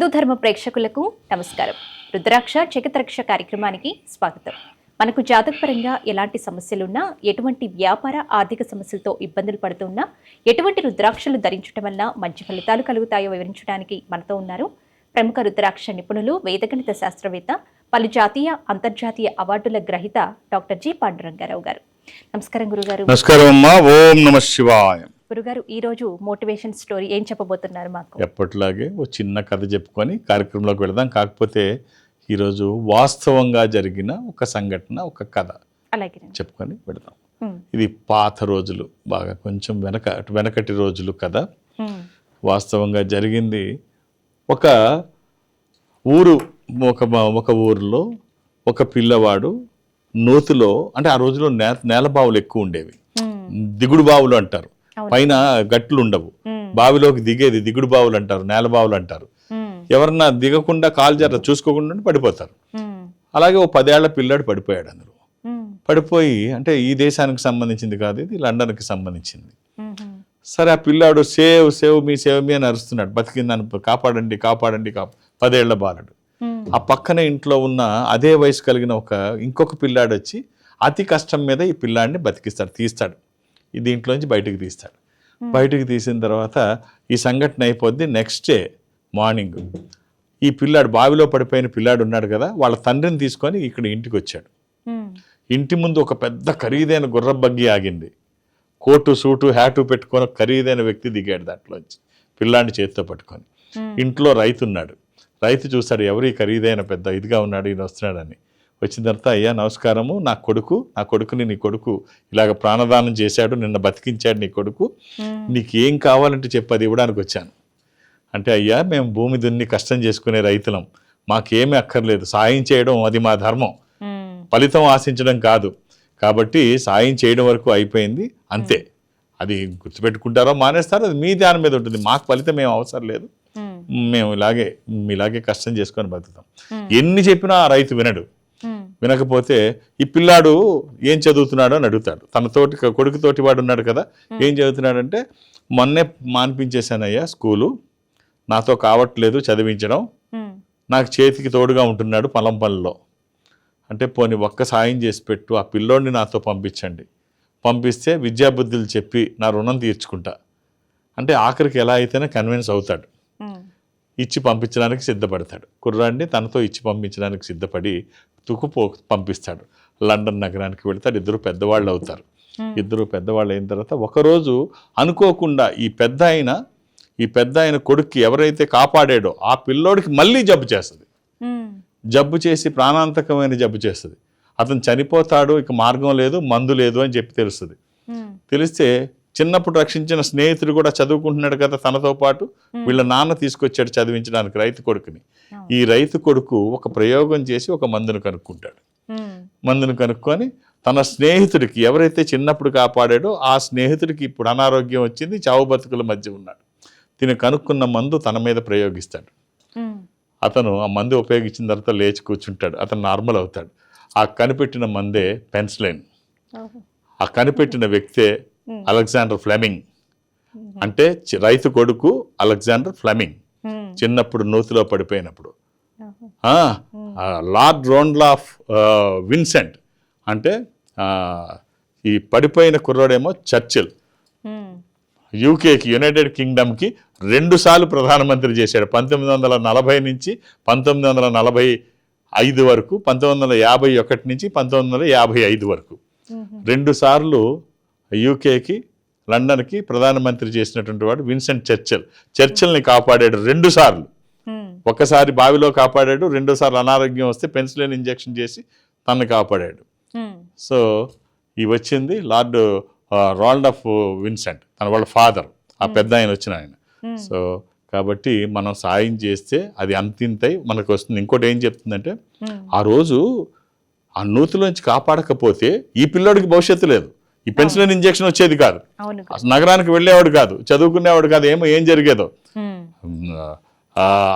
హిందూ ధర్మ ప్రేక్షకులకు నమస్కారం. రుద్రాక్ష జగత్రక్ష కార్యక్రమానికి స్వాగతం. మనకు జాతకపరంగా ఎలాంటి సమస్యలున్నా ఎటువంటి వ్యాపార ఆర్థిక సమస్యలతో ఇబ్బందులు పడుతున్నా ఎటువంటి రుద్రాక్షలు ధరించడం వల్ల మంచి ఫలితాలు కలుగుతాయో వివరించడానికి మనతో ఉన్నారు ప్రముఖ రుద్రాక్ష నిపుణులు వేదగణిత శాస్త్రవేత్త పలు జాతీయ అంతర్జాతీయ అవార్డుల గ్రహీత డాక్టర్ జి. పాండురంగారావు గారు. నమస్కారం గురుగారు. నమస్కారం అమ్మా. ఓం నమ శివాయ. గురుగారు ఈ రోజు మోటివేషన్ స్టోరీ ఏం చెప్పబోతున్నారు మాకు? ఎప్పటిలాగే ఓ చిన్న కథ చెప్పుకొని కార్యక్రమంలోకి వెళదాం. కాకపోతే ఈరోజు వాస్తవంగా జరిగిన ఒక సంఘటన ఒక కథ అలాగే చెప్పుకొని పెడదాం ఇది పాత రోజులు బాగా కొంచెం వెనక వెనకటి రోజులు కథ. వాస్తవంగా జరిగింది ఒక ఊరు ఒక ఒక ఊరిలో ఒక పిల్లవాడు నూతిలో అంటే ఆ రోజులో నే నేల బావులు ఎక్కువ ఉండేవి. దిగుడు బావులు అంటారు. పైన గట్లు ఉండవు బావిలోకి దిగేది దిగుడు బావులు అంటారు నేల బావులు అంటారు. ఎవరన్నా దిగకుండా కాలు జర చూసుకోకుండా పడిపోతారు. అలాగే ఓ పదేళ్ళ పిల్లాడు పడిపోయాడు అందులో. పడిపోయి అంటే ఈ దేశానికి సంబంధించింది కాదు ఇది లండన్కి సంబంధించింది. సరే ఆ పిల్లాడు save save me save me అని అరుస్తున్నాడు. బతికిందని కాపాడండి కాపాడండి కాపా పదేళ్ళ బాలుడు. ఆ పక్కన ఇంట్లో ఉన్న అదే వయసు కలిగిన ఒక ఇంకొక పిల్లాడు వచ్చి అతి కష్టం మీద ఈ పిల్లాడిని బతికిస్తాడు తీస్తాడు. దీంట్లోంచి బయటకు తీస్తాడు. బయటకు తీసిన తర్వాత ఈ సంఘటన అయిపోద్ది నెక్స్ట్ డే మార్నింగ్ ఈ పిల్లాడు బావిలో పడిపోయిన పిల్లాడు ఉన్నాడు కదా వాళ్ళ తండ్రిని తీసుకొని ఇక్కడ ఇంటికి వచ్చాడు. ఇంటి ముందు ఒక పెద్ద ఖరీదైన గుర్ర బగ్గి ఆగింది. కోటు సూటు హ్యాటు పెట్టుకొని ఒక ఖరీదైన వ్యక్తి దిగాడు దాంట్లోంచి పిల్లాడిని చేతితో పట్టుకొని. ఇంట్లో రైతు ఉన్నాడు రైతు చూస్తాడు ఎవరు ఖరీదైన పెద్ద ఇదిగా ఉన్నాడు ఈయన వస్తున్నాడని. వచ్చిన తర్వాత అయ్యా నమస్కారము. నా కొడుకు నా కొడుకుని నీ కొడుకు ఇలాగ ప్రాణదానం చేశాడు నిన్న బతికించాడు నీ కొడుకు. నీకు ఏం కావాలంటే చెప్పు అది ఇవ్వడానికి వచ్చాను. అంటే అయ్యా మేము భూమి దున్ని కష్టం చేసుకునే రైతులం. మాకేమీ అక్కర్లేదు. సాయం చేయడం అది మా ధర్మం. ఫలితం ఆశించడం కాదు. కాబట్టి సాయం చేయడం వరకు అయిపోయింది. అంతే. అది గుర్తుపెట్టుకుంటారో మానేస్తారో అది మీ దాని మీద ఉంటుంది. మాకు ఫలితం ఏం అవసరం లేదు. మేము. ఇలాగే ఇలాగే కష్టం చేసుకొని బతుకుతాం. ఎన్ని చెప్పినా ఆ రైతు వినడు. వినకపోతే ఈ పిల్లాడు ఏం చదువుతున్నాడు అని అడుగుతాడు. తన తోటి కొడుకుతోటి వాడు ఉన్నాడు కదా ఏం చదువుతున్నాడంటే మొన్నే మాన్పించేశానయ్యా స్కూలు నాతో కావట్లేదు చదివించడం నాకు చేతికి తోడుగా ఉంటున్నాడు పొలం పనిలో అంటే పోనీ ఒక్క సాయం చేసి పెట్టు ఆ పిల్లోడిని నాతో పంపించండి. పంపిస్తే విద్యాబుద్ధులు చెప్పి నా రుణం తీర్చుకుంటా. అంటే ఆఖరికి ఎలా అయితేనే కన్విన్స్ అవుతాడు. ఇచ్చి పంపించడానికి సిద్ధపడతాడు. కుర్రాడిని తనతో ఇచ్చి పంపించడానికి సిద్ధపడి తుకుపో పంపిస్తాడు. లండన్ నగరానికి వెళ్తాడు. ఇద్దరు పెద్దవాళ్ళు అవుతారు. ఇద్దరు పెద్దవాళ్ళు అయిన తర్వాత ఒకరోజు అనుకోకుండా ఈ పెద్ద ఆయన ఈ పెద్ద ఆయన కొడుక్కి ఎవరైతే కాపాడాడో ఆ పిల్లోడికి మళ్ళీ జబ్బు చేస్తుంది. జబ్బు చేసి ప్రాణాంతకమైన జబ్బు చేస్తుంది. అతను చనిపోతాడు ఇక మార్గం లేదు మందు లేదు అని చెప్పి తెలుస్తుంది. తెలిస్తే చిన్నప్పుడు రక్షించిన స్నేహితుడు కూడా చదువుకుంటున్నాడు కదా తనతో పాటు. వీళ్ళ నాన్న తీసుకొచ్చాడు చదివించడానికి రైతు కొడుకుని. ఈ రైతు కొడుకు ఒక ప్రయోగం చేసి ఒక మందును కనుక్కుంటాడు. మందును కనుక్కొని తన స్నేహితుడికి ఎవరైతే చిన్నప్పుడు కాపాడాడో ఆ స్నేహితుడికి ఇప్పుడు అనారోగ్యం వచ్చింది చావు బతుకుల మధ్య ఉన్నాడు. తిని కనుక్కున్న మందు తన మీద ప్రయోగిస్తాడు. అతను ఆ మందు ఉపయోగించిన తర్వాత లేచి కూర్చుంటాడు. అతను నార్మల్ అవుతాడు. ఆ కనిపెట్టిన మందే పెన్సిలైన్. ఆ కనిపెట్టిన వ్యక్తే అలెగ్జాండర్ ఫ్లెమింగ్. అంటే చి- రైతు కొడుకు అలెగ్జాండర్ ఫ్లెమింగ్. చిన్నప్పుడు నూతిలో పడిపోయినప్పుడు. లార్డ్ రోన్లాఫ్ ఆ, విన్సెంట్. అంటే ఈ పడిపోయిన కుర్రోడేమో చర్చిల్. యూకేకి యునైటెడ్ కింగ్డమ్కి రెండు సార్లు ప్రధానమంత్రి చేశాడు. పంతొమ్మిది వందల నలభై నుంచి పంతొమ్మిది వందల నలభై ఐదు వరకు పంతొమ్మిది వందల యాభై ఒకటి నుంచి పంతొమ్మిది వందల యాభై ఐదు వరకు. రెండు సార్లు యూకేకి లండన్కి ప్రధానమంత్రి చేసినటువంటి వాడు విన్సెంట్ చర్చల్. చర్చల్ని కాపాడాడు రెండు సార్లు. ఒకసారి బావిలో కాపాడాడు రెండోసార్లు అనారోగ్యం వస్తే పెన్సిలిన్ ఇంజెక్షన్ చేసి తనని కాపాడాడు. సో ఈ వచ్చింది లార్డ్ రాల్డ్ ఆఫ్ విన్సెంట్ తన వాళ్ళ ఫాదర్ ఆ పెద్ద ఆయన వచ్చిన ఆయన. సో కాబట్టి మనం సాయం చేస్తే అది అంతింతై మనకు వస్తుంది. ఇంకోటి ఏం చెప్తుందంటే ఆ రోజు ఆ నూతిలోంచి కాపాడకపోతే ఈ పిల్లోడికి భవిష్యత్తు లేదు. ఈ పెన్సిలిన్ ఇంజెక్షన్ వచ్చేది కాదు. నగరానికి వెళ్ళేవాడు కాదు చదువుకునేవాడు కాదు ఏమో ఏం జరిగేదో.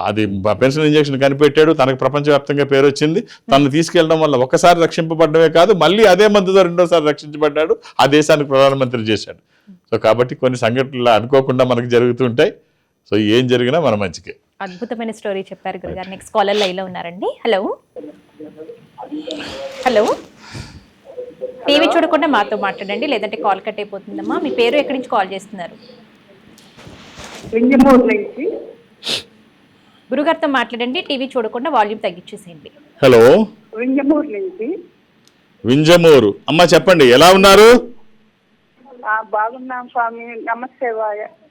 అది పెన్సిల్ ఇంజెక్షన్ కనిపెట్టాడు తనకు ప్రపంచవ్యాప్తంగా పేరు వచ్చింది. తనను తీసుకెళ్ళడం వల్ల ఒకసారి రక్షింపబడమే కాదు మళ్ళీ అదే మందుతో రెండోసారి రక్షించబడ్డాడు ఆ దేశానికి ప్రధానమంత్రి చేశాడు. సో కాబట్టి కొన్ని సంఘటనలు అనుకోకుండా మనకు జరుగుతుంటాయి సో ఏం జరిగినా మన మంచికే. అద్భుతమైన స్టోరీ చెప్పారు గురుగారు. నెక్స్ట్ కాలర్ లైన్లో ఉన్నారండి. హలో. హలో. టీవీ చూడకుండా మాతో మాట్లాడండి లేదంటే కాల్ కట్ అయిపోతుందమ్మా. మీ పేరు ఎక్కడి నుంచి కాల్ చేస్తున్నారు? వింజమూరు నుంచి. గురుగారితో మాట్లాడండి టీవీ చూడకుండా వాల్యూమ్ తగ్గించేసేయండి. హలో? వింజమూరు నుంచి. వింజమూరు. అమ్మ చెప్పండి ఎలా ఉన్నారు? ఆ, బాగున్నాం స్వామి.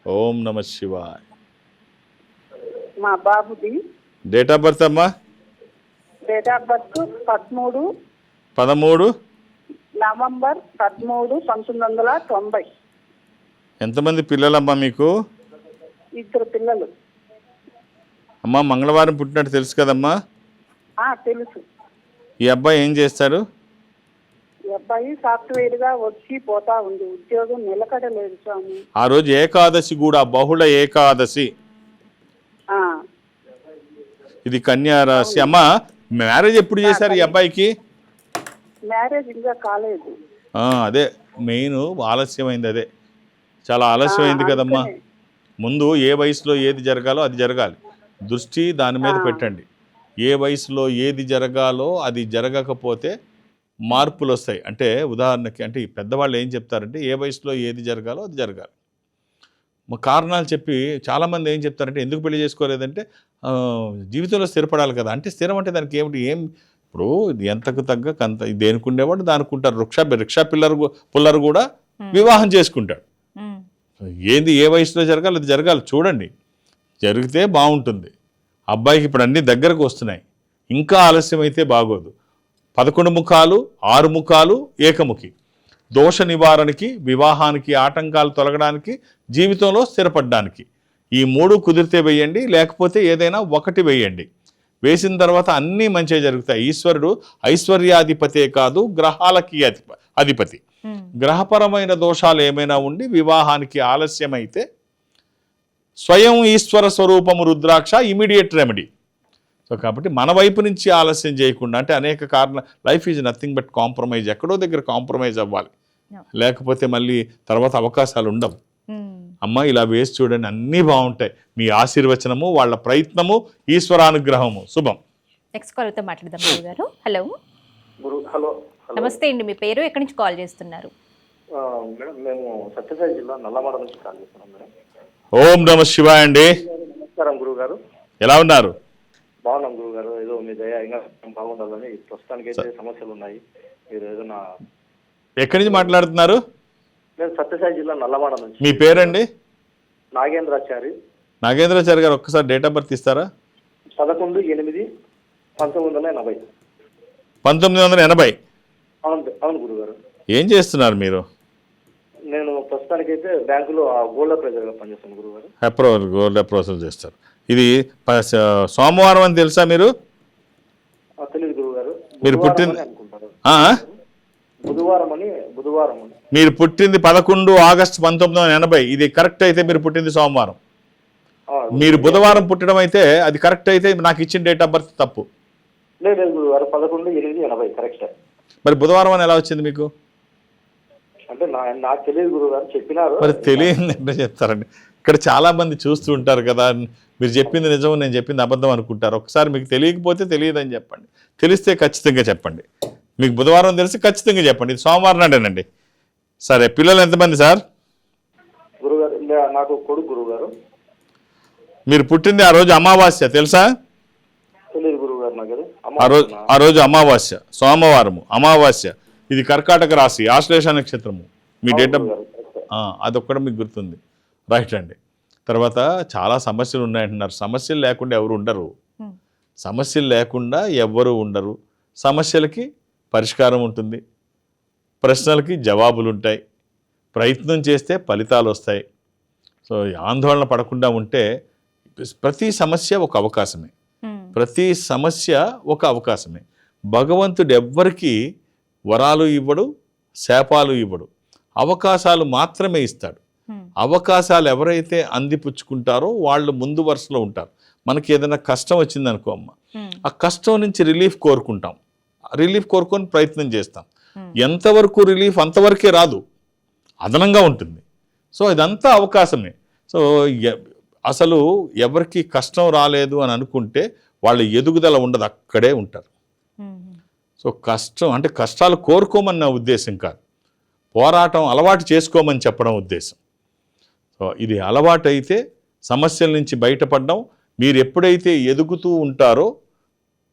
ఓం నమ శివాయ్. మా బాబుది. డేట్ ఆఫ్ బర్త్ అమ్మా? డేట్ ఆఫ్ బర్త్ పదమూడు. పదమూడు. నవంబర్ పదమూడు పంతొమ్మిది వందల తొంభై. ఎంతమంది పిల్లలమ్మా మీకు? ఇద్దరు పిల్లలు. అమ్మా మంగళవారం పుట్టినట్టు తెలుసు కదమ్మా? ఆ, తెలుసు. ఈ అబ్బాయి ఏం చేస్తాడు ఈ అబ్బాయి సాఫ్ట్వేర్గా వచ్చి పోతా ఉంది. ఉద్యోగం నిలకడలేదు స్వామి. ఆ రోజు ఏకాదశి కూడా బహుళ ఏకాదశి. ఆ, ఇది కన్యా రాశి. అమ్మా మ్యారేజ్ ఎప్పుడు చేశారు ఈ అబ్బాయికి? మ్యారేజ్ ఇంకా కాలేదు. అదే మెయిన్ ఆలస్యమైంది అదే. చాలా ఆలస్యమైంది కదమ్మా. ముందు ఏ వయసులో ఏది జరగాలో అది జరగాలి. దృష్టి దాని మీద. పెట్టండి. ఏ వయసులో ఏది జరగాలో అది జరగకపోతే మార్పులు వస్తాయి అంటే ఉదాహరణకి అంటే ఈ పెద్దవాళ్ళు ఏం చెప్తారంటే ఏ వయసులో ఏది జరగాలో అది జరగాలి. మా కారణాలు చెప్పి చాలామంది ఏం చెప్తారంటే ఎందుకు పెళ్ళి చేసుకోలేదంటే జీవితంలో స్థిరపడాలి కదా. అంటే స్థిరం అంటే దానికి ఏమిటి? ఏం ఇప్పుడు ఇది ఎంతకు తగ్గ కంత దేనికి ఉండేవాడు దానికి ఉంటారు రిక్షా రిక్షా పిల్లరు పుల్లరు కూడా వివాహం చేసుకుంటాడు. ఏంది ఏ వయసులో జరగాలి? అది జరగాలి. చూడండి. జరిగితే బాగుంటుంది. అబ్బాయికి ఇప్పుడు అన్ని దగ్గరకు వస్తున్నాయి. ఇంకా ఆలస్యం అయితే బాగోదు. పదకొండు ముఖాలు ఆరు ముఖాలు ఏకముఖి. దోష నివారణకి వివాహానికి ఆటంకాలు తొలగడానికి జీవితంలో స్థిరపడడానికి. ఈ మూడు కుదిరితే వేయండి లేకపోతే ఏదైనా ఒకటి వేయండి. వేసిన తర్వాత అన్నీ మంచిగా జరుగుతాయి. ఈశ్వరుడు ఐశ్వర్యాధిపతే కాదు గ్రహాలకి అధిప అధిపతి. గ్రహపరమైన దోషాలు ఏమైనా ఉండి వివాహానికి ఆలస్యమైతే స్వయం ఈశ్వర స్వరూపము రుద్రాక్ష ఇమీడియట్ రెమెడీ సో కాబట్టి మన వైపు నుంచి ఆలస్యం చేయకుండా అంటే అనేక కారణ life is nothing but compromise ఎక్కడో దగ్గర కాంప్రమైజ్ అవ్వాలి. లేకపోతే మళ్ళీ తర్వాత అవకాశాలు ఉండవు. అమ్మ ఇలా వేసి చూడండి అన్నీ బాగుంటాయి. మీ ఆశీర్వచనము వాళ్ళ ప్రయత్నము ఈశ్వరానుగ్రహము. శుభం. నెక్స్ట్ కాలర్తో మాట్లాడదాం గురుగారు హలో. గురు హలో హలో. నమస్తే అండి మీ పేరు? ఎక్కడి నుంచి కాల్ చేస్తున్నారు? ఆ, మేడం మేము సత్యసాయి జిల్లా నల్లమడ నుంచి కాల్ చేస్తున్నాం మేడం. ఓం నమ శివాయ అండి. నమస్కారం గురువు గారు. ఎలా ఉన్నారు? బాగున్నాం గురువు గారు. ఏదో మీ దయ ఇంకా బాగుండాలని ప్రస్తుతానికి అయితే సమస్యలు ఉన్నాయి. మీరు ఏదైనా ఎక్కడి నుంచి మాట్లాడుతున్నారు? నేను సత్యసాయి జిల్లా నల్లమడ నుంచి. మీ పేరండి? నాగేంద్రాచారి. నాగేంద్రాచారి గారు ఒక్కసారి డేట్ ఆఫ్ బర్త్ ఇస్తారా? పదకొండు ఎనిమిది పంతొమ్మిది వందల ఎనభై. పంతొమ్మిది వందల ఎనభై? అవును అవును గురువు గారు ఏం చేస్తున్నారు మీరు? నేను ప్రస్తుతానికైతే బ్యాంకులో గోల్డ్ ప్రెజర్గా పనిచేస్తాను గురువు గారు అప్రూవల్ గోల్డ్ అప్రూవల్ చేస్తారు. ఇది ప- స- సోమవారం అని తెలుసా మీరు? తెలియదు గురువు గారు మీరు పుట్టిన- అని అనుకుంటారు. ఆ? బుధవారం అని బుధవారం అని మీరు పుట్టింది పదకొండు ఆగస్టు పంతొమ్మిది వందల ఎనభై. ఇది కరెక్ట్ అయితే మీరు పుట్టింది సోమవారం. మీరు బుధవారం. పుట్టడం అయితే అది కరెక్ట్ అయితే నాకు ఇచ్చిన డేట్ ఆఫ్ బర్త్ తప్పు. లేదు లేదు గురువు గారు పదకొండు ఎనిమిది ఎనభై కరెక్ట్. మరి బుధవారం అని ఎలా వచ్చింది మీకు? అంటే నా నాకు తెలియదు గురువు గారు చెప్పినారు. మరి తెలియదు అంటే చెప్తారండి. ఇక్కడ చాలా మంది చూస్తూ ఉంటారు కదా మీరు చెప్పింది నిజం నేను చెప్పింది అబద్ధం అనుకుంటారు. ఒకసారి మీకు తెలియకపోతే తెలియదని చెప్పండి. తెలిస్తే ఖచ్చితంగా చెప్పండి. మీకు బుధవారం తెలిసి ఖచ్చితంగా చెప్పండి. ఇది సోమవారం నాడేనండి సరే పిల్లలు ఎంతమంది సార్? గురుగారు నాకు కొడుకు గురువు గారు మీరు పుట్టింది ఆ రోజు అమావాస్య తెలుసా? ఆ రోజు ఆ రోజు అమావాస్య సోమవారము అమావాస్య. ఇది కర్కాటక రాశి ఆశ్లేష నక్షత్రము మీ డేట్ ఆఫ్ ఆ, అదొక్కటి మీకు గుర్తుంది. రైట్ అండి తర్వాత చాలా సమస్యలు ఉన్నాయంటున్నారు. సమస్యలు లేకుండా ఎవరు ఉండరు. సమస్యలు లేకుండా ఎవ్వరూ ఉండరు. సమస్యలకి పరిష్కారం ఉంటుంది. ప్రశ్నలకి జవాబులు ఉంటాయి ప్రయత్నం చేస్తే ఫలితాలు వస్తాయి సో ఆందోళన పడకుండా ఉంటే ప్రతి సమస్య ఒక అవకాశమే. ప్రతి సమస్య ఒక అవకాశమే. భగవంతుడు ఎవ్వరికీ వరాలు ఇవ్వడు శాపాలు ఇవ్వడు. అవకాశాలు మాత్రమే ఇస్తాడు. అవకాశాలు ఎవరైతే అందిపుచ్చుకుంటారో వాళ్ళు ముందు వరుసలో ఉంటారు. మనకి ఏదైనా కష్టం వచ్చిందనుకో అమ్మ ఉమ్, ఆ కష్టం నుంచి రిలీఫ్ కోరుకుంటాం. రిలీఫ్ కోరుకొని ప్రయత్నం చేస్తాం. Hmm. ఎంతవరకు రిలీఫ్ అంతవరకే రాదు. అదనంగా ఉంటుంది. సో ఇదంతా అవకాశమే. సో అసలు ఎవరికి కష్టం రాలేదు అని అనుకుంటే వాళ్ళ ఎదుగుదల ఉండదు అక్కడే ఉంటారు. సో కష్టం అంటే కష్టాలు కోరుకోమని నా ఉద్దేశం కాదు. పోరాటం అలవాటు చేసుకోమని చెప్పడం ఉద్దేశం. సో ఇది అలవాటు అయితే సమస్యల నుంచి బయటపడడం. మీరు ఎప్పుడైతే ఎదుగుతూ ఉంటారో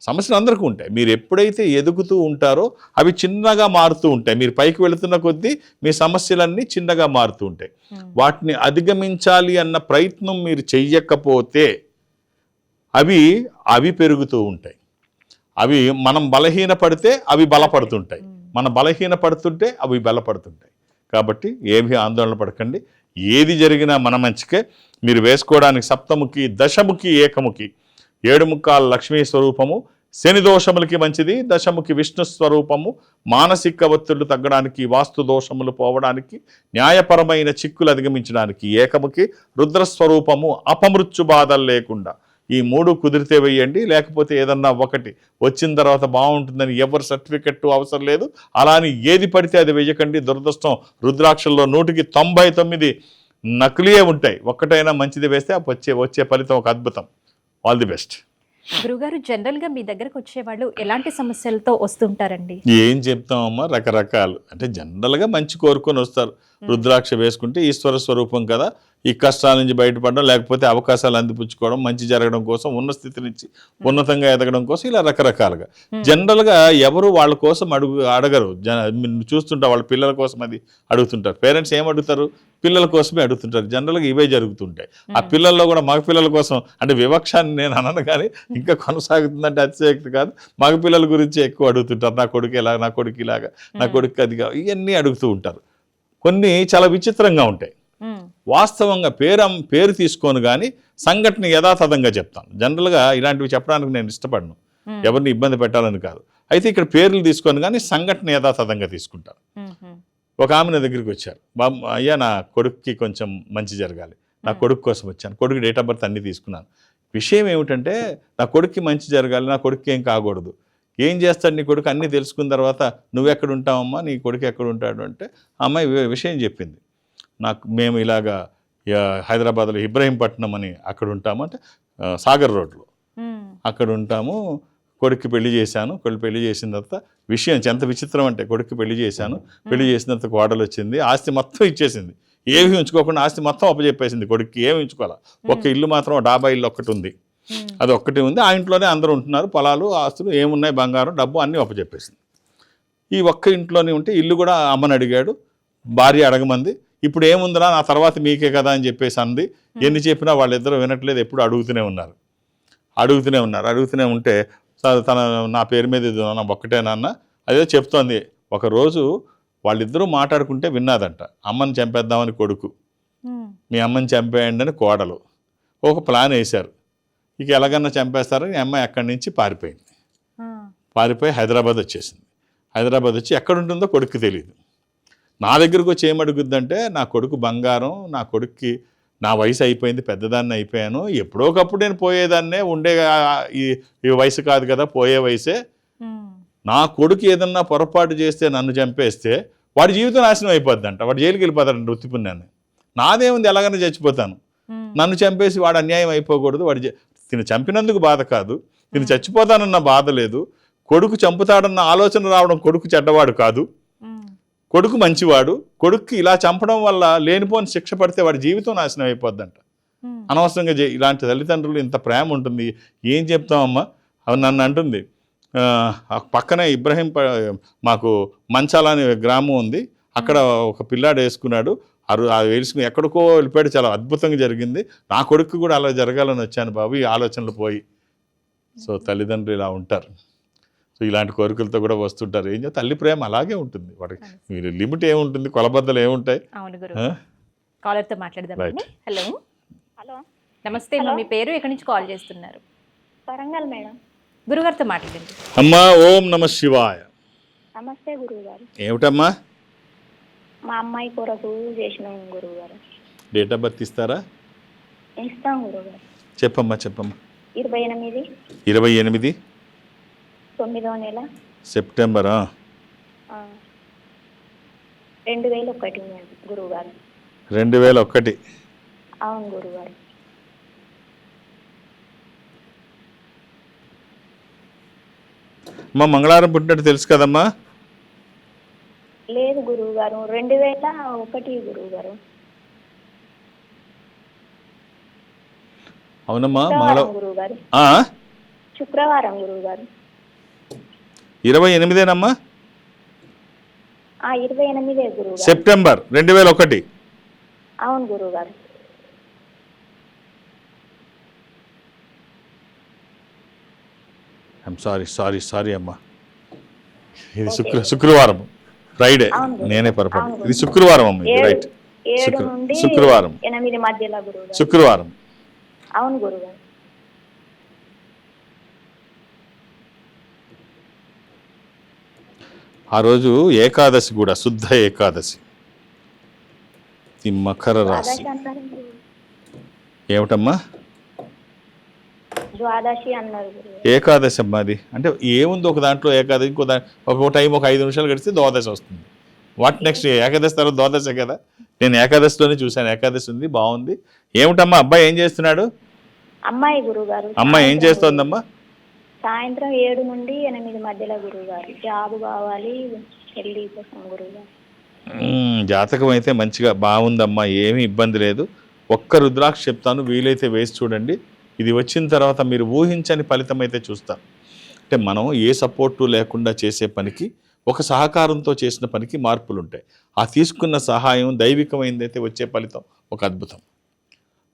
సమస్యలు అందరికీ ఉంటాయి. మీరు ఎప్పుడైతే ఎదుగుతూ ఉంటారో అవి చిన్నగా మారుతూ ఉంటాయి. మీరు పైకి వెళుతున్న కొద్దీ మీ సమస్యలన్నీ చిన్నగా మారుతూ ఉంటాయి. ఉమ్, వాటిని అధిగమించాలి అన్న ప్రయత్నం మీరు చెయ్యకపోతే అవి అవి పెరుగుతూ ఉంటాయి. అవి మనం బలహీనపడితే అవి బలపడుతుంటాయి. మన బలహీన పడుతుంటే అవి బలపడుతుంటాయి. కాబట్టి ఏమీ ఆందోళన పడకండి. ఏది జరిగినా మన మంచికే. మీరు వేసుకోవడానికి సప్తముఖి దశముఖి ఏకముఖి. ఏడు ముక్కాల లక్ష్మీ స్వరూపము శని దోషములకి మంచిది దశముఖి విష్ణు స్వరూపము మానసిక ఒత్తిళ్ళు తగ్గడానికి వాస్తు దోషములు పోవడానికి న్యాయపరమైన చిక్కులు అధిగమించడానికి ఏకముఖి రుద్రస్వరూపము అపమృత్యు బాధలు లేకుండా. ఈ మూడు కుదిరితే వేయండి లేకపోతే ఏదన్నా ఒకటి. వచ్చిన తర్వాత బాగుంటుందని ఎవరు సర్టిఫికెట్ అవసరం లేదు. అలా అని ఏది పడితే అది వేయకండి. దురదృష్టం రుద్రాక్షల్లో నూటికి తొంభై తొమ్మిది నకిలీయే ఉంటాయి. ఒక్కటైనా మంచిది వేస్తే వచ్చే వచ్చే ఫలితం ఒక అద్భుతం. ఆల్ ది బెస్ట్ గురుగారు జనరల్గా మీ దగ్గరకు వచ్చే వాళ్ళు ఎలాంటి సమస్యలతో వస్తుంటారండి? ఏం చెప్తామమ్మా? రకరకాలు. అంటే జనరల్గా మంచి కోరుకొని వస్తారు. రుద్రాక్ష వేసుకుంటే ఈశ్వర స్వరూపం కదా. ఈ కష్టాల నుంచి బయటపడడం లేకపోతే అవకాశాలు అందిపుచ్చుకోవడం మంచి జరగడం కోసం ఉన్న స్థితి నుంచి ఉన్నతంగా ఎదగడం కోసం ఇలా రకరకాలుగా. జనరల్గా ఎవరు వాళ్ళ కోసం అడుగు అడగరు. జన చూస్తుంటా వాళ్ళ పిల్లల కోసం అది అడుగుతుంటారు. పేరెంట్స్ ఏం అడుగుతారు? పిల్లల కోసమే అడుగుతుంటారు. జనరల్గా ఇవే జరుగుతుంటాయి. ఆ పిల్లల్లో కూడా మగ పిల్లల కోసం అంటే వివక్షాన్ని నేను అనను కానీ ఇంకా కొనసాగుతుందంటే అతిశయక్తి కాదు. మగ పిల్లల గురించి ఎక్కువ అడుగుతుంటారు. నా కొడుకు ఇలా నా కొడుకు ఇలాగా నా కొడుకు అది కావాలి ఇవన్నీ అడుగుతూ ఉంటారు. కొన్ని చాలా విచిత్రంగా ఉంటాయి. వాస్తవంగా పేరు పేరు తీసుకొని కానీ సంఘటన యథాతథంగా చెప్తాను. జనరల్గా ఇలాంటివి చెప్పడానికి నేను ఇష్టపడను. ఎవరిని ఇబ్బంది పెట్టాలని కాదు. అయితే ఇక్కడ పేర్లు తీసుకొని కానీ సంఘటన యథాతథంగా తీసుకుంటాను. ఒక ఆమె నా దగ్గరికి వచ్చారు. బాబు అయ్యా నా కొడుక్కి కొంచెం మంచి జరగాలి. నా కొడుకు కోసం వచ్చాను. కొడుకు డేట్ ఆఫ్ బర్త్ అన్నీ తీసుకున్నాను. విషయం ఏమిటంటే నా కొడుక్కి మంచి జరగాలి నా కొడుక్కి ఏం కాకూడదు. ఏం చేస్తాడు నీ కొడుకు? అన్నీ తెలుసుకున్న తర్వాత నువ్వెక్కడ ఉంటావమ్మా? నీ కొడుకు ఎక్కడ ఉంటాడు? అంటే ఆ అమ్మాయి విషయం చెప్పింది. నాకు మేము ఇలాగా హైదరాబాద్లో ఇబ్రహీంపట్నం అని అక్కడ ఉంటాము. అంటే సాగర్ రోడ్లో. అక్కడ ఉంటాము. కొడుక్కి పెళ్ళి చేశాను. కొడుకు పెళ్ళి చేసిన తర్వాత విషయం ఎంత విచిత్రం అంటే కొడుక్కి పెళ్ళి చేశాను. పెళ్ళి చేసిన తర్వాత కోడలు వచ్చింది. ఆస్తి మొత్తం ఇచ్చేసింది. ఏమి ఉంచుకోకుండా ఆస్తి మొత్తం అప్పచెప్పేసింది కొడుక్కి. ఏమి ఉంచుకోవాలా? ఒక ఇల్లు మాత్రం డాబా ఇల్లు ఒక్కటి ఉంది. అది ఒక్కటి ఉంది. ఆ ఇంట్లోనే అందరూ ఉంటున్నారు. పొలాలు ఆస్తులు ఏమున్నాయి? బంగారం డబ్బు అన్నీ అప్పచెప్పేసింది ఈ ఒక్క ఇంట్లోనే ఉంటే ఇల్లు కూడా అమ్మని అడిగాడు. భార్య అడగమంది. ఇప్పుడు ఏముందిరా నా తర్వాత మీకే కదా అని చెప్పేసి అంది. ఎన్ని చెప్పినా వాళ్ళిద్దరూ వినట్లేదు ఎప్పుడు అడుగుతూనే ఉన్నారు. అడుగుతూనే ఉన్నారు. అడుగుతూనే ఉంటే "సార్, తన నా పేరు మీద ఇది నా ఒక్కటే నాన్న అదే చెప్తోంది. ఒకరోజు వాళ్ళిద్దరూ మాట్లాడుకుంటే విన్నాదంట. అమ్మని చంపేద్దామని కొడుకు. మీ అమ్మని చంపేయండి అని కోడలు. ఒక ప్లాన్ వేశారు. ఇక ఎలాగన్నా చంపేస్తారని అమ్మాయి అక్కడి నుంచి పారిపోయింది. పారిపోయి హైదరాబాద్ వచ్చేసింది. హైదరాబాద్ వచ్చి ఎక్కడ ఉంటుందో కొడుకు తెలియదు నా దగ్గరకు వచ్చి ఏం అడుగుద్దంటే నా కొడుకు బంగారం నా కొడుక్కి నా వయసు అయిపోయింది పెద్దదాన్ని అయిపోయాను. ఎప్పుడో ఒకప్పుడు నేను పోయేదాన్నే ఉండే ఈ ఈ వయసు కాదు కదా పోయే వయసే. నా కొడుకు ఏదన్నా పొరపాటు చేస్తే నన్ను చంపేస్తే వాడి జీవితం నాశనం అయిపోద్దంట. వాడు జైలుకి వెళ్ళిపోతాడంట వృత్తి పుణ్యాన్ని నాదేముంది? ఎలాగైనా చచ్చిపోతాను. నన్ను చంపేసి వాడు అన్యాయం అయిపోకూడదు. వాడు తిను చంపినందుకు బాధ కాదు. తిను చచ్చిపోతానన్న బాధ లేదు. కొడుకు చంపుతాడన్న ఆలోచన రావడం కొడుకు చెడ్డవాడు కాదు. కొడుకు మంచివాడు కొడుక్కి ఇలా చంపడం వల్ల లేనిపోని శిక్ష పడితే వాడి జీవితం నాశనం అయిపోద్దంట. అనవసరంగా ఇలాంటి తల్లిదండ్రులు ఇంత ప్రేమ ఉంటుంది. ఏం చెప్తామమ్మా అవి నన్ను అంటుంది. పక్కనే ఇబ్రహీం మాకు మంచాల అనే గ్రామం ఉంది. అక్కడ ఒక పిల్లాడు వేసుకున్నాడు. అరు వేసుకుని ఎక్కడికో వెళ్ళిపోయాడు. చాలా అద్భుతంగా జరిగింది. నా కొడుకు కూడా అలా జరగాలని వచ్చాను బాబు. ఈ ఆలోచనలు పోయి. సో తల్లిదండ్రులు ఇలా ఉంటారు. సో ఇలాంటి కోరికలతో కూడా వస్తుంటారు. ఏం చేస్తే తల్లి ప్రేమ అలాగే ఉంటుంది. వాడికి మీరు లిమిట్ ఏముంటుంది? కొలబద్దలు ఏముంటాయి? అవును గురు. ఆ? కాలర్తో మాట్లాడదామండి. హలో హలో నమస్తే మీ పేరు ఎక్కడి నుంచి కాల్ చేస్తున్నారు? వరంగల్ మేడం. గురుగారితో మాట్లాడండి. అమ్మా ఓం నమ శివాయ. నమస్తే గురువు గారు ఏమిటమ్మా? మా అమ్మాయి కొరకు చేసినాం గురువు గారు డేట్ ఆఫ్ బర్త్ ఇస్తారా? ఇస్తాం గురువు గారు చెప్పమ్మా చెప్పమ్మా. ఇరవై ఎనిమిది. ఇరవై ఎనిమిది? తొమ్మిదో నెల. సెప్టెంబరా? రెండు వేల ఒకటి గురువుగారు రెండు వేల ఒకటి. అవును గురువుగారు మా మంగళవారం పుట్టినట్టు తెలుసు కదమ్మా? లేదు గురువు గారు రెండు వేల ఒకటి గురువు గారు అవునమ్మా మంగళ శుక్రవారం గురువు గారు ఇరవై ఎనిమిదేనమ్మా? సెప్టెంబర్ రెండు వేల ఒకటి అవును సారీ సారీ సారీ అమ్మా. ఇది శుక్ర శుక్రవారం. ఫ్రైడే. నేనే పొరపాటు. ఇది శుక్రవారం అమ్మ ఇది రైట్ శుక్రవారం. శుక్రవారం. అవును గురువు ఆ రోజు ఏకాదశి కూడా శుద్ధ ఏకాదశి. ఈ మకర రాశి. ఏమిటమ్మా. ఏకాదశి అమ్మా అది. అంటే ఏముంది ఒక దాంట్లో ఏకాదశి ఇంకో దాంట్లో ఒక టైం ఒక ఐదు నిమిషాలు గడిస్తే ద్వాదశి వస్తుంది. వాట్ నెక్స్ట్ ఏకాదశి తర్వాత ద్వాదశి కదా. నేను ఏకాదశిలోనే చూశాను. ఏకాదశి ఉంది బాగుంది. ఏమిటమ్మా? అబ్బాయి ఏం చేస్తున్నాడు? అమ్మాయి గురువు గారు. అమ్మాయి ఏం చేస్తోందమ్మా? సాయంత్రం ఏడు నుండి ఎనిమిది మధ్యలో గురువు గారు జాబ్ కావాలి పెళ్ళి కోసం గురువు గారు జాతకం అయితే మంచిగా బాగుందమ్మా ఏమీ ఇబ్బంది లేదు. ఒక్క రుద్రాక్ష చెప్తాను వీలైతే వేసి చూడండి. ఇది వచ్చిన తర్వాత మీరు ఊహించని ఫలితం అయితే చూస్తారు. అంటే మనం ఏ సపోర్టు లేకుండా చేసే పనికి ఒక సహకారంతో చేసిన పనికి మార్పులు ఉంటాయి ఆ తీసుకున్న సహాయం దైవికమైందైతే వచ్చే ఫలితం ఒక అద్భుతం.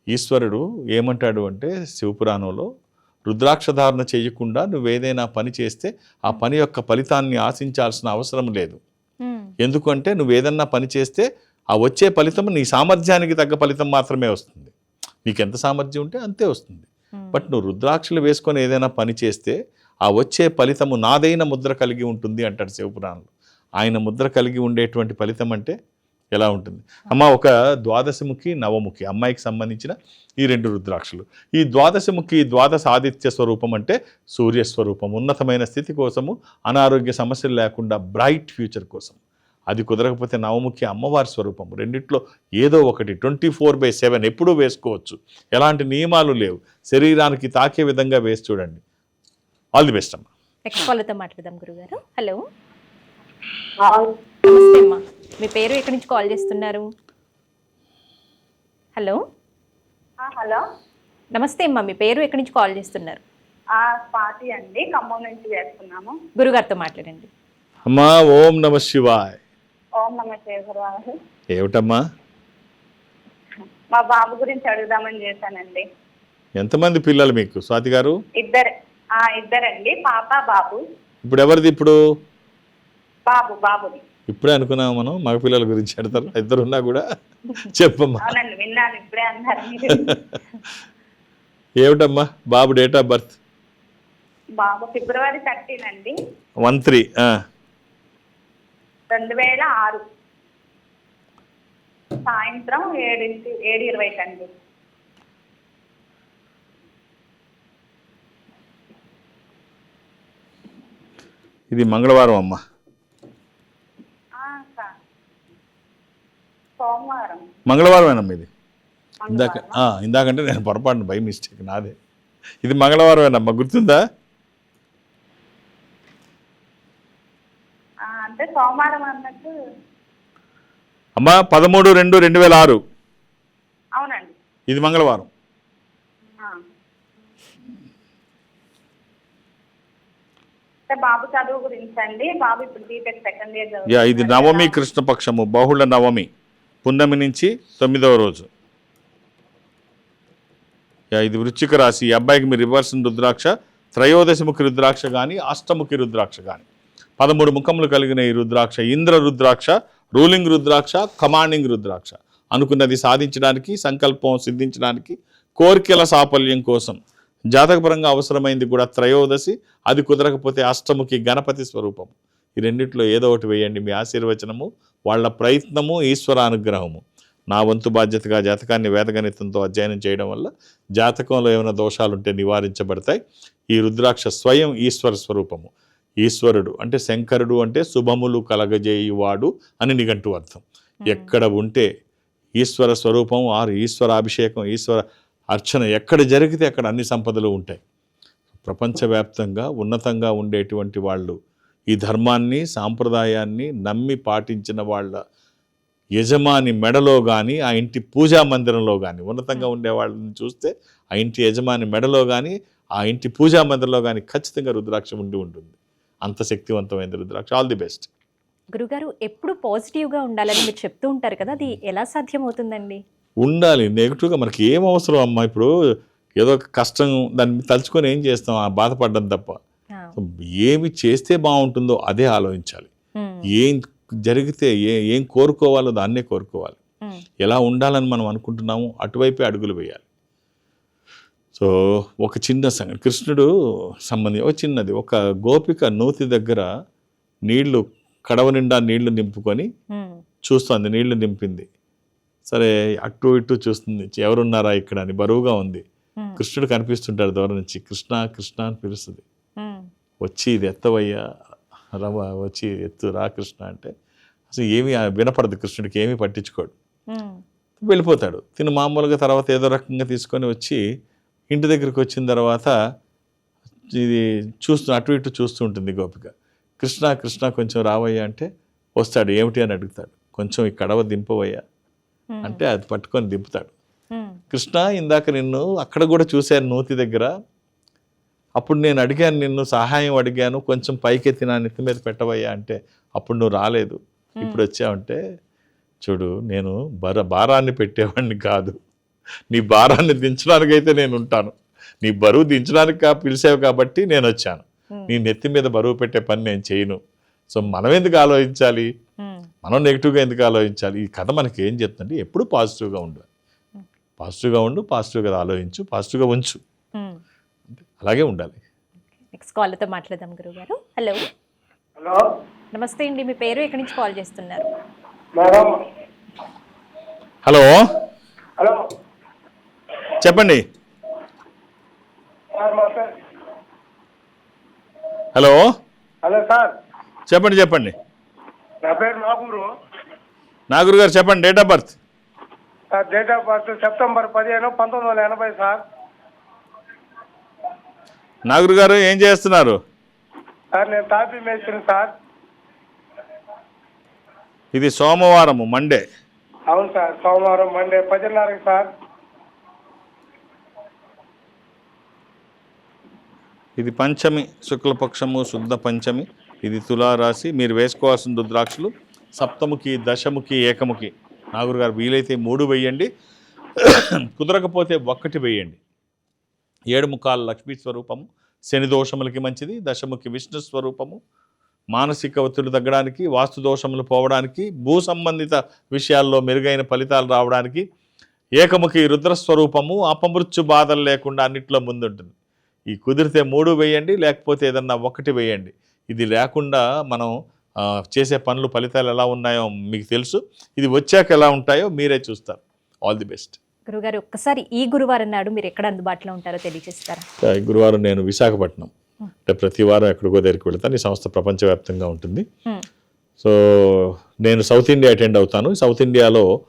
ఈశ్వరుడు ఏమంటాడు అంటే శివపురాణంలో రుద్రాక్ష ధారణ చేయకుండా నువ్వేదైనా పని చేస్తే ఆ పని యొక్క ఫలితాన్ని ఆశించాల్సిన అవసరం లేదు. ఎందుకంటే నువ్వు ఏదన్నా పని చేస్తే ఆ వచ్చే ఫలితం నీ సామర్థ్యానికి తగ్గ ఫలితం మాత్రమే వస్తుంది. నీకు ఎంత సామర్థ్యం ఉంటే అంతే వస్తుంది. బట్ నువ్వు రుద్రాక్షలు వేసుకొని ఏదైనా పని చేస్తే ఆ వచ్చే ఫలితము నాదైన ముద్ర కలిగి ఉంటుంది అంటాడు శివపురాణంలో. ఆయన ముద్ర కలిగి ఉండేటువంటి ఫలితం అంటే ఎలా ఉంటుంది? అమ్మ ఒక ద్వాదశముఖి నవముఖి అమ్మాయికి సంబంధించిన ఈ రెండు రుద్రాక్షలు. ఈ ద్వాదశముఖి ద్వాదశ ఆదిత్య స్వరూపం అంటే సూర్య స్వరూపం. ఉన్నతమైన స్థితి కోసము అనారోగ్య సమస్యలు లేకుండా బ్రైట్ ఫ్యూచర్ కోసం అది కుదరకపోతే నవముఖి అమ్మవారి స్వరూపం రెండిట్లో ఏదో ఒకటి ట్వంటీ ఫోర్ బై సెవెన్ ఎప్పుడూ వేసుకోవచ్చు. ఎలాంటి నియమాలు లేవు. శరీరానికి తాకే విధంగా వేసి చూడండి. ఆల్ ది బెస్ట్ అమ్మా. నెక్స్ట్ కాల్తో మాట్లాడదాం గురుగారు. హలో నమస్తే అమ్మా. మీ పేరు ఎక్కడి నుంచి కాల్ చేస్తున్నారు? హలో? హలో. నమస్తే అమ్మా. మీ పేరు ఎక్కడి నుంచి కాల్ చేస్తున్నారు? స్వాతి అండి. ఖమ్మం నుంచి చేస్తున్నాము. గురుగారితో మాట్లాడండి. అమ్మా ఓం నమ శివాయ్. ఓం నమ శేఖరరావు ఏమిటమ్మా? మా బాబు గురించి అడుగుదామని చేశానండి. ఎంతమంది పిల్లలు మీకు? స్వాతి గారు? ఇద్దరు. ఆ ఇద్దరండి. పాప బాబు. ఇప్పుడు ఎవరిది ఇప్పుడు? బాబు బాబుది. ఇప్పుడే అనుకున్నాము మనం మగ పిల్లల గురించి అడతారు. ఇద్దరు ఉన్నా కూడా చెప్పమ్మా. ఏమిటమ్మా? బాబు డేట్ ఆఫ్ బర్త్ బాబు ఫిబ్రవరి థర్టీన్ అండి. వన్ త్రీ రెండు వేల ఆరు. సాయంత్రం ఏడింటి ఏడు ఇరవైకి అండి. ఇది మంగళవారం అమ్మా ఆ, సా- సోమవారం. మంగళవారమేనమ్మా ఇది? ఇందాక ఆ, ఇందాకంటే నేను పొరపాటున బై మిస్టేక్ నాదే. ఇది మంగళవారమేనమ్మా గుర్తుందా? అంటే సోమవారం అన్నట్టు. అమ్మా పదమూడు రెండు రెండు వేల ఆరు అవునండి. ఇది మంగళవారం. బాబు చదువు గురించి అండి బాబు ఇప్పుడు బీటెక్ సెకండ్ ఇయర్ యా ఇది నవమి కృష్ణపక్షము బహుళ నవమి. పున్నమి నుంచి తొమ్మిదవ రోజు. ఇది వృశ్చిక రాశి. ఈ అబ్బాయికి మీరు ఇవ్వాల్సిన రుద్రాక్ష త్రయోదశముఖి రుద్రాక్ష కానీ అష్టముఖి రుద్రాక్ష కానీ పదమూడు ముఖములు కలిగిన ఈ రుద్రాక్ష ఇంద్ర రుద్రాక్ష రూలింగ్ రుద్రాక్ష కమాండింగ్ రుద్రాక్ష. అనుకున్నది సాధించడానికి సంకల్పం సిద్ధించడానికి కోరికల సాఫల్యం కోసం. జాతకపరంగా అవసరమైంది కూడా త్రయోదశి అది కుదరకపోతే అష్టముఖి గణపతి స్వరూపం. ఈ రెండిట్లో ఏదో ఒకటి వేయండి మీ ఆశీర్వచనము. వాళ్ళ ప్రయత్నము ఈశ్వర అనుగ్రహము. నా వంతు బాధ్యతగా జాతకాన్ని వేదగణితంతో అధ్యయనం చేయడం వల్ల జాతకంలో ఏమైనా దోషాలుంటే నివారించబడతాయి. ఈ రుద్రాక్ష స్వయం ఈశ్వర స్వరూపము. ఈశ్వరుడు అంటే శంకరుడు అంటే శుభములు కలగజేయువాడు అని నిఘంటు అర్థం. ఎక్కడ ఉంటే ఈశ్వర స్వరూపం ఆరు ఈశ్వర అభిషేకం ఈశ్వర అర్చన ఎక్కడ జరిగితే అక్కడ అన్ని సంపదలు ఉంటాయి. ప్రపంచవ్యాప్తంగా ఉన్నతంగా ఉండేటువంటి వాళ్ళు ఈ ధర్మాన్ని సాంప్రదాయాన్ని నమ్మి పాటించిన వాళ్ళ యజమాని మెడలో కానీ ఆ ఇంటి పూజా మందిరంలో కానీ ఉన్నతంగా ఉండే వాళ్ళని చూస్తే ఆ ఇంటి యజమాని మెడలో కానీ ఆ ఇంటి పూజా మందిరంలో కానీ ఖచ్చితంగా రుద్రాక్ష ఉండి ఉంటుంది. అంత శక్తివంతమైనది రుద్రాక్ష. ఆల్ ది బెస్ట్ గురుగారు ఎప్పుడు పాజిటివ్గా ఉండాలని మీరు చెప్తూ ఉంటారు కదా అది ఎలా సాధ్యం అవుతుందండి ఉండాలి. నెగిటివ్గా మనకి ఏం అవసరం అమ్మా ఇప్పుడు ఏదో కష్టం దాన్ని తలుచుకొని ఏం చేస్తాం? ఆ బాధపడడం తప్ప. ఏమి చేస్తే బాగుంటుందో అదే ఆలోచించాలి. ఉమ్, ఏం జరిగితే ఏ ఏం కోరుకోవాలో దాన్నే కోరుకోవాలి. ఉమ్, ఎలా ఉండాలని మనం అనుకుంటున్నామో అటువైపే అడుగులు వేయాలి. సో ఒక చిన్న సంగతి కృష్ణుడు సంబంధి ఒక చిన్నది ఒక గోపిక నూతి దగ్గర నీళ్ళు కడవ నిండా నీళ్ళు నింపుకొని ఉమ్, చూస్తుంది నీళ్ళు నింపింది. సరే అటు ఇటు చూస్తుంది ఎవరున్నారా ఇక్కడ అని బరువుగా ఉంది. కృష్ణుడు కనిపిస్తుంటాడు దూరం నుంచి కృష్ణ కృష్ణ అని పిలుస్తుంది. వచ్చి ఇది ఎత్తవయ్యా రవ వచ్చి ఎత్తు రా కృష్ణ అంటే అసలు ఏమీ వినపడదు కృష్ణుడికి ఏమీ పట్టించుకోడు. వెళ్ళిపోతాడు. తిను మామూలుగా తర్వాత ఏదో రకంగా తీసుకొని వచ్చి ఇంటి దగ్గరికి వచ్చిన తర్వాత ఇది చూస్తూ అటు ఇటు చూస్తూ ఉంటుంది గోపిక. కృష్ణ కృష్ణ కొంచెం రావయ్యా అంటే వస్తాడు. ఏమిటి? అని అడుగుతాడు. కొంచెం ఈ కడవ దింపవయ్యా అంటే అది పట్టుకొని దింపుతాడు. కృష్ణ ఇందాక నిన్ను అక్కడ కూడా చూశాను నూతి దగ్గర. అప్పుడు నేను అడిగాను నిన్ను సహాయం అడిగాను కొంచెం పైకెత్తి నా నెత్తి మీద పెట్టవయ్యా అంటే అప్పుడు నువ్వు రాలేదు. ఇప్పుడు వచ్చావంటే చూడు నేను బర భారాన్ని పెట్టేవాడిని కాదు. నీ భారాన్ని దించడానికైతే నేను ఉంటాను. నీ బరువు దించడానికి పిలిచావు కాబట్టి నేను వచ్చాను. నీ నెత్తి మీద బరువు పెట్టే పని నేను చేయను. సో మనం ఎందుకు ఆలోచించాలి? మనం నెగిటివ్గా ఎందుకు ఆలోచించాలి? ఈ కథ మనకి ఏం చెప్తుందంటే ఎప్పుడు పాజిటివ్గా ఉండు. పాజిటివ్గా ఉండు పాజిటివ్గా ఆలోచించు పాజిటివ్గా ఉంచు. అలాగే ఉండాలి. నెక్స్ట్ కాల్తో మాట్లాడదాం గురుగారు. హలో హలో నమస్తే అండి మీ పేరు ఎక్కడి నుంచి కాల్ చేస్తున్నారు? మేడం. హలో హలో చెప్పండి. Hello hello sir. చెప్పండి చెప్పండి. నా పేరు నాగూరు. నాగురు గారు చెప్పండి date of birth sir date of birth September పదిహేను పంతొమ్మిది వందల ఎనభై సార్. నాగురు గారు ఏం చేస్తున్నారు? సార్ నేను తాపీ సార్. ఇది సోమవారము మండే. అవును సార్ సోమవారం మండే పదిన్నరకి సార్. ఇది పంచమి శుక్లపక్షము శుద్ధ పంచమి. ఇది తులారాశి మీరు వేసుకోవాల్సిన రుద్రాక్షలు. సప్తముఖి దశముఖి ఏకముఖి నాగురు గారు వీలైతే మూడు వెయ్యండి కుదరకపోతే ఒక్కటి వెయ్యండి ఏడు ముఖాల లక్ష్మీ స్వరూపము శని దోషములకి మంచిది దశముఖి విష్ణు స్వరూపము మానసిక ఒత్తిడి తగ్గడానికి వాస్తు దోషములు పోవడానికి భూ సంబంధిత విషయాల్లో మెరుగైన ఫలితాలు రావడానికి ఏకముఖి రుద్రస్వరూపము అపమృత్యు బాధలు లేకుండా అన్నిట్లో ముందుంటుంది. ఈ కుదిరితే మూడు వేయండి లేకపోతే ఏదన్నా ఒకటి వేయండి. ఇది లేకుండా మనం చేసే పనులు ఫలితాలు ఎలా ఉన్నాయో మీకు తెలుసు. ఇది వచ్చాక ఎలా ఉంటాయో మీరే చూస్తారు. ఆల్ ది బెస్ట్ గురుగారు ఒక్కసారి ఈ గురువారం నాడు మీరు ఎక్కడ అందుబాటులో ఉంటారో తెలియజేస్తారా? గురువారం నేను విశాఖపట్నం. అంటే ప్రతి వారం ఎక్కడికో దగ్గరికి వెళ్తాను. ఈ సంస్థ ప్రపంచవ్యాప్తంగా ఉంటుంది. సో నేను సౌత్ ఇండియా అటెండ్ అవుతాను. సౌత్ ఇండియాలో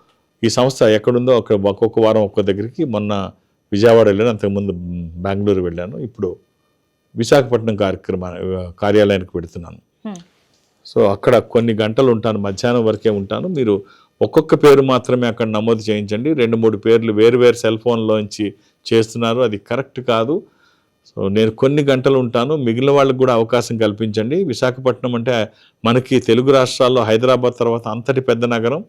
ఈ సంస్థ ఎక్కడుందో ఒక ఒక్కొక్క వారం ఒక్కొక్క దగ్గరికి మొన్న విజయవాడ వెళ్ళాను. అంతకుముందు బెంగళూరు వెళ్ళాను. ఇప్పుడు విశాఖపట్నం కార్యక్రమ కార్యాలయానికి పెడుతున్నాను సో అక్కడ కొన్ని గంటలు ఉంటాను. మధ్యాహ్నం వరకే ఉంటాను. మీరు ఒక్కొక్క పేరు మాత్రమే అక్కడ నమోదు చేయించండి. రెండు మూడు పేర్లు వేరు వేరు సెల్ ఫోన్లోంచి చేస్తున్నారు. అది కరెక్ట్ కాదు. సో నేను కొన్ని గంటలు ఉంటాను. మిగిలిన వాళ్ళకి కూడా అవకాశం కల్పించండి. విశాఖపట్నం అంటే మనకి తెలుగు రాష్ట్రాల్లో హైదరాబాద్ తర్వాత అంతటి పెద్ద నగరం.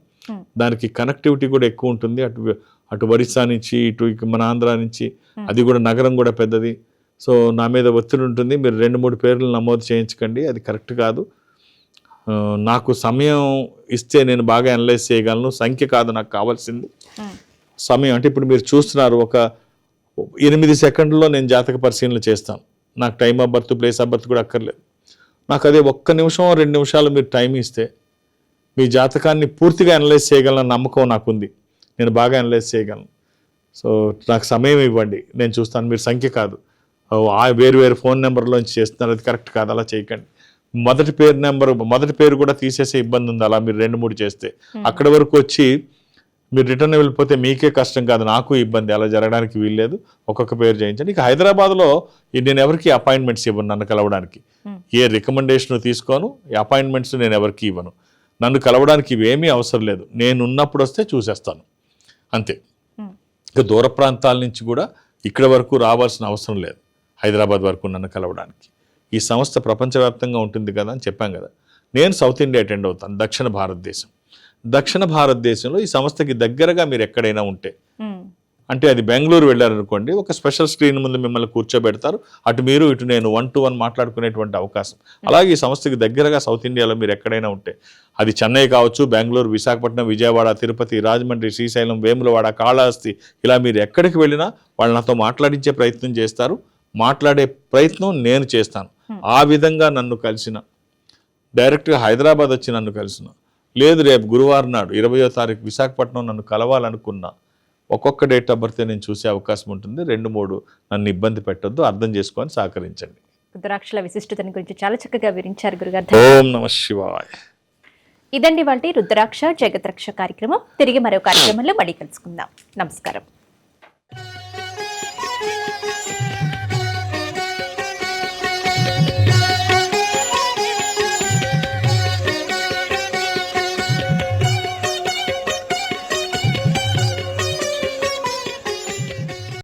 దానికి కనెక్టివిటీ కూడా ఎక్కువ ఉంటుంది. అటు అటు ఒరిస్సా నుంచి ఇటు మన ఆంధ్ర నుంచి అది కూడా నగరం కూడా పెద్దది. సో నా మీద ఒత్తిడి ఉంటుంది. మీరు రెండు మూడు పేర్లు నమోదు చేయించకండి. అది కరెక్ట్ కాదు. నాకు సమయం ఇస్తే నేను బాగా అనలైజ్ చేయగలను. సంఖ్య కాదు నాకు కావాల్సింది. సమయం అంటే ఇప్పుడు మీరు చూస్తున్నారు ఒక ఎనిమిది సెకండ్లో నేను జాతక పరిశీలన చేస్తాను. నాకు time of birth place of birth కూడా అక్కర్లేదు. నాకు అదే ఒక్క నిమిషం రెండు నిమిషాలు మీరు టైం ఇస్తే మీ జాతకాన్ని పూర్తిగా అనలైజ్ చేయగలన నమ్మకం నాకుంది. నేను బాగా అనలైజ్ చేయగలను. సో నాకు సమయం ఇవ్వండి. నేను చూస్తాను. మీరు సంఖ్య కాదు. ఆ వేరు వేరు ఫోన్ నెంబర్లోంచి చేస్తున్నారు. అది కరెక్ట్ కాదు. అలా చేయకండి. మొదటి పేరు నెంబర్ మొదటి పేరు కూడా తీసేసే ఇబ్బంది ఉంది అలా మీరు రెండు మూడు చేస్తే. అక్కడి వరకు వచ్చి మీరు రిటర్న్ వెళ్ళిపోతే మీకే కష్టం కాదు నాకు ఇబ్బంది అలా జరగడానికి వీల్లేదు ఒక్కొక్క పేరు చేయించండి. ఇక హైదరాబాద్లో నేను ఎవరికి అపాయింట్మెంట్స్ ఇవ్వను నన్ను కలవడానికి. ఏ రికమెండేషన్ తీసుకోను ఈ అపాయింట్మెంట్స్ నేను ఎవరికి ఇవ్వను. నన్ను కలవడానికి ఇవేమీ అవసరం లేదు నేను ఉన్నప్పుడు వస్తే చూసేస్తాను. అంతే. ఇక దూర ప్రాంతాల నుంచి కూడా ఇక్కడ వరకు రావాల్సిన అవసరం లేదు హైదరాబాద్ వరకు నన్ను కలవడానికి. ఈ సంస్థ ప్రపంచవ్యాప్తంగా ఉంటుంది కదా అని చెప్పాం కదా. నేను సౌత్ ఇండియా అటెండ్ అవుతాను దక్షిణ భారతదేశం. దక్షిణ భారతదేశంలో ఈ సంస్థకి దగ్గరగా మీరు ఎక్కడైనా ఉంటే. అంటే అది బెంగళూరు వెళ్ళారనుకోండి ఒక స్పెషల్ స్క్రీన్ ముందు మిమ్మల్ని కూర్చోబెడతారు అటు మీరు ఇటు నేను వన్ టు వన్ మాట్లాడుకునేటువంటి అవకాశం. అలాగే ఈ సంస్థకి దగ్గరగా సౌత్ ఇండియాలో మీరు ఎక్కడైనా ఉంటే అది చెన్నై కావచ్చు బెంగళూరు విశాఖపట్నం విజయవాడ తిరుపతి రాజమండ్రి శ్రీశైలం వేములవాడ కాళహస్తి ఇలా మీరు ఎక్కడికి వెళ్ళినా వాళ్ళు నాతో మాట్లాడించే ప్రయత్నం చేస్తారు. మాట్లాడే ప్రయత్నం నేను చేస్తాను. ఆ విధంగా నన్ను కలిసిన. డైరెక్ట్గా హైదరాబాద్ వచ్చి నన్ను కలిసిన. లేదు రేపు గురువారం నాడు ఇరవయో తారీఖు విశాఖపట్నం నన్ను కలవాలనుకున్నా ఒక్కొక్క డేట్ ఆఫ్ బర్త్ నేను చూసే అవకాశం ఉంటుంది. రెండు మూడు నన్ను ఇబ్బంది పెట్టొద్దు. అర్థం చేసుకొని సహకరించండి. రుద్రాక్షల విశిష్టతని గురించి చాలా చక్కగా వివరించారు గురుగారు. ఓం నమ శివాయ. ఇదండి వంటి రుద్రాక్ష జగద్రక్ష కార్యక్రమం. తిరిగి మరో కార్యక్రమంలో మళ్ళీ కలుసుకుందాం. నమస్కారం.